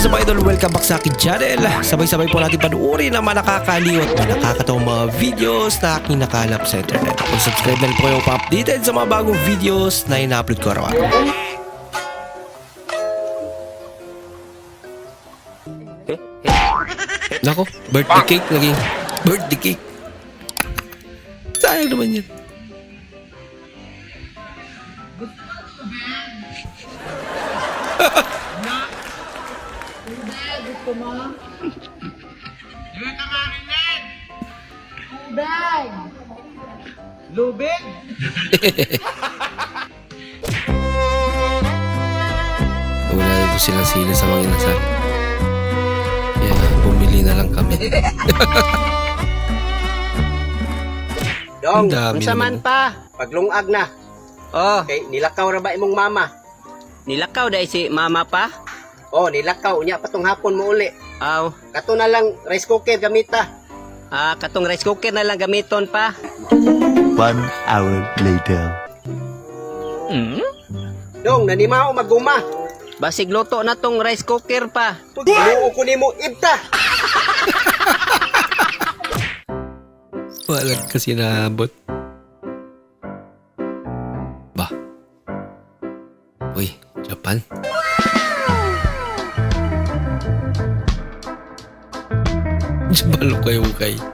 is up idol? Welcome back sa akin channel. Sabay-sabay po natin panuorin ang mga nakakaliw at mga nakakatawang mga videos na aking nakalap sa internet. Kung subscribe na rin po kayo pa-updated sa mga bagong videos na ina-upload ko araw-araw. Nako, birthday cake naging birthday cake. Sayang naman yan. Lubid! Wala na silang sila sa mga inasal. Kaya bumili na lang kami. Dong, Ang dami naman. pa, paglungag na. Oh, Kay nilakaw ra ba imong mama? nilakaw dahil si mama pa? Oh, nilakaw unya patong hapon mo uli. Aw, Kato na lang rice cooker gamita. ah, katong rice cooker na lang gamiton pa. One hour later. Dong, nanimao maguma. Basig luto na tong rice cooker pa. Pagbuo ko nimo ibta. Wala kasi naabot. Ba? Uy, Japan? Balo kayo kay.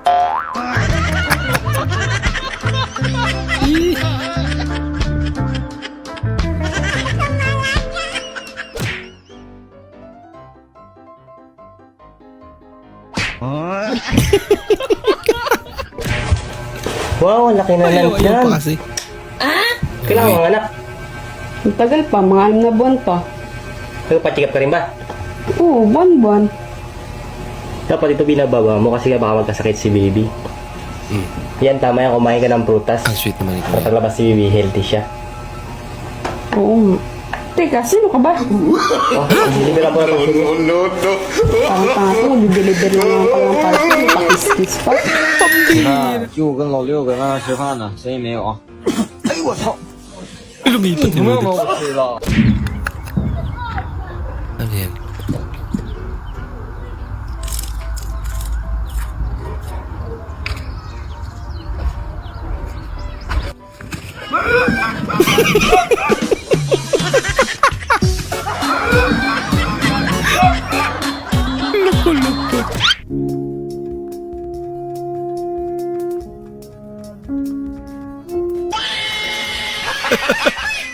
Wow, ang laki na Ayaw, ayaw pa kasi. Kailangan mga anak. Ang tagal pa, mga anim na buwan pa. Nagpatikap ka rin ba? Oo, buwan-buwan. Dapat ito binababa mo kasi baka magkasakit si baby. Hmm. Yan, tama yan. Kumain ka ng prutas. Ang sweet naman ito. Para paglabas si baby, healthy siya. Oo nga. Teka, sino ka ba? Oh, dinibira mo na ito. Parang tanga to, nag-delivery na lang pala ng parcel. Pakiskis pa. 就跟老六搁那儿吃饭呢，谁也没有啊。 Lumipat 有 yung 没有 mga 我吃了？ Ano yan?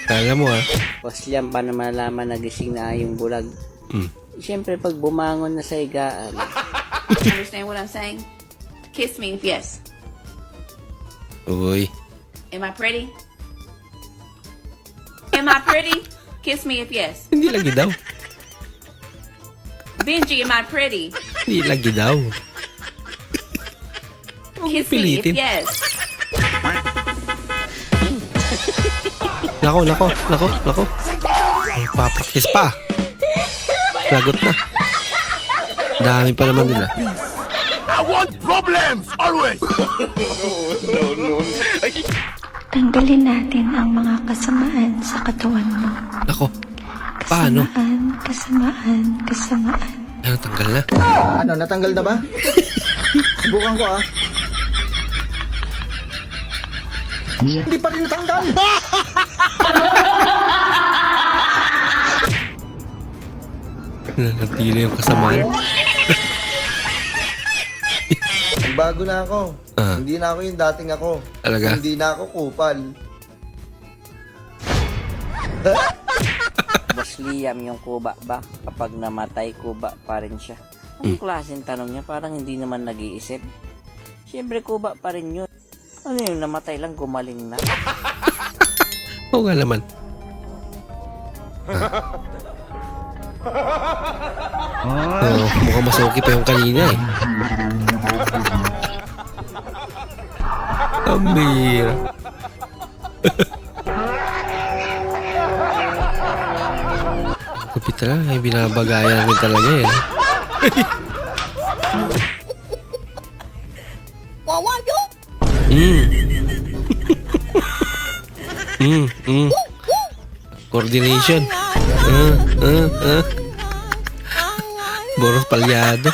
Kala mo ah. Wasliyan pa na malaman na gising na yung bulag. Hmm. Siyempre, pag bumangon na sa higaan, Understand what I'm saying? Kiss me if yes. Uy. Am I pretty? Am I pretty? Kiss me if yes. Hindi lagi daw. Benji, am I pretty? Hindi lagi daw. Kiss me if pilitin. yes. Nako, nako, nako, nako. Papraktis pa. Lagot na. Dami pa naman nila. Tanggalin natin ang mga kasamaan sa katawan mo. Nako. Paano? Kasamaan, kasamaan, kasamaan. Ano, tanggal na. Ano, natanggal na ba? Subukan ko ah. Hindi pa rin natanggal. Nanatili yung kasamaan. Bago na ako. Ah. Hindi na ako yung dating ako. Talaga? Hindi na ako kupal. Boss Liam yung kuba ba? Kapag namatay, kuba pa rin siya. Anong klaseng tanong niya? Parang hindi naman nag-iisip. Siyempre, kuba pa rin yun. Ano yung namatay lang, gumaling na. Oo nga naman. Ah. Oo, mukhang mas okay pa yung kanina eh. Ang bihira. Kapit talaga, ay binabagayan namin talaga eh. Mm. mm, mm. Coordination. Uh, uh, uh. Boros palyado.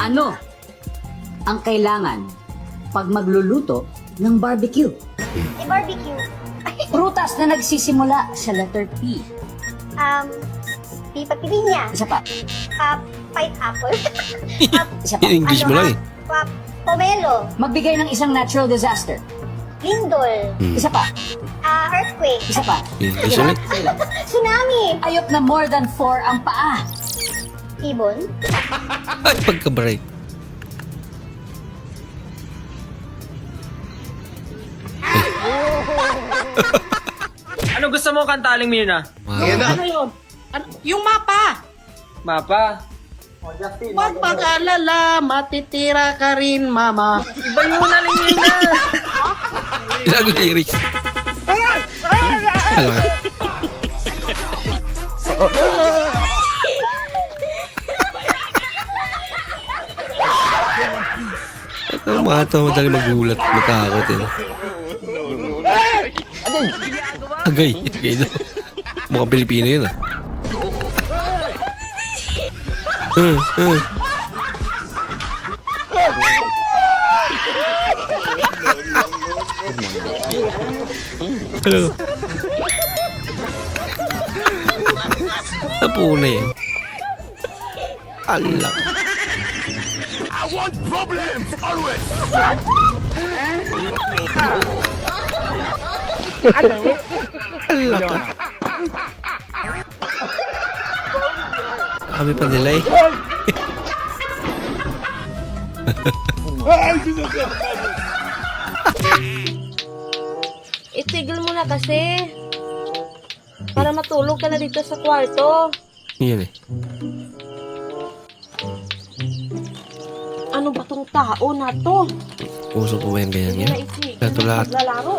Ano ang kailangan pag magluluto ng barbecue? barbecue. Prutas na nagsisimula sa letter P. Um, pipa pinya. Isa pa. Uh, pineapple. Isa pa. In English mo lang eh. Uh, pomelo. Magbigay ng isang natural disaster. Lindol. Isa pa. Uh, earthquake. Isa pa. English ulit. Tsunami. Ayok na more than 4 ang paa. Ibon. Ay, pagka-break. Ano gusto mo kantaling Mirna? Wow. Ano yun? Ano? Yung mapa! Mapa. Huwag mag-alala, matitira ka rin, mama. Iba yun na lang Mirna. Ilago lyrics. Alam Ang mga ito, madali magulat, matakot eh. Agay, agay daw. Mukhang Pilipino yun ah. Uh, uh. Hello. Napuna eh. Alak. Alak ka. Kami pa nila eh. Itigil mo na kasi. Para matulog ka na dito sa kwarto. Yan eh. Tong tao na to? Puso po ba yung ganyan yan? Naitigil Ito lahat. Maglalaro.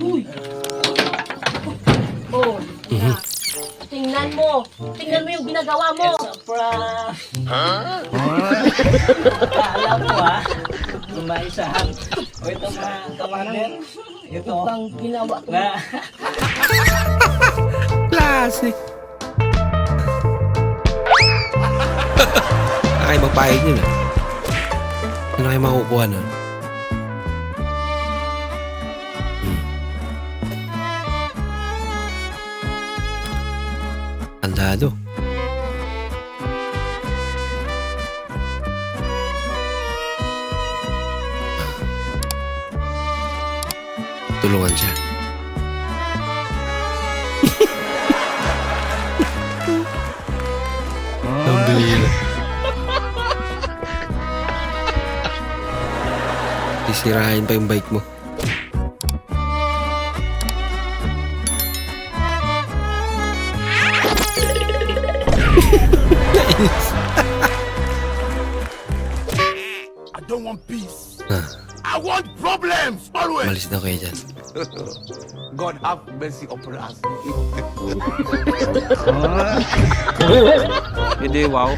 Uy! Oh, Mhm. tingnan mo. Tingnan mo yung ginagawa mo. Alam mo ah. Lumaisahan. O ito mga kamander. Ito. Ang ginawa to. Na, Ay, magpahid yun ah. Ano kayo makukuha nun? Hmm. Andado. Tulungan siya. Ang Sisirahin pa yung bike mo. I don't want peace. Ah, I want problems always. malis na kayo dyan. God have mercy upon us. Hindi, wow.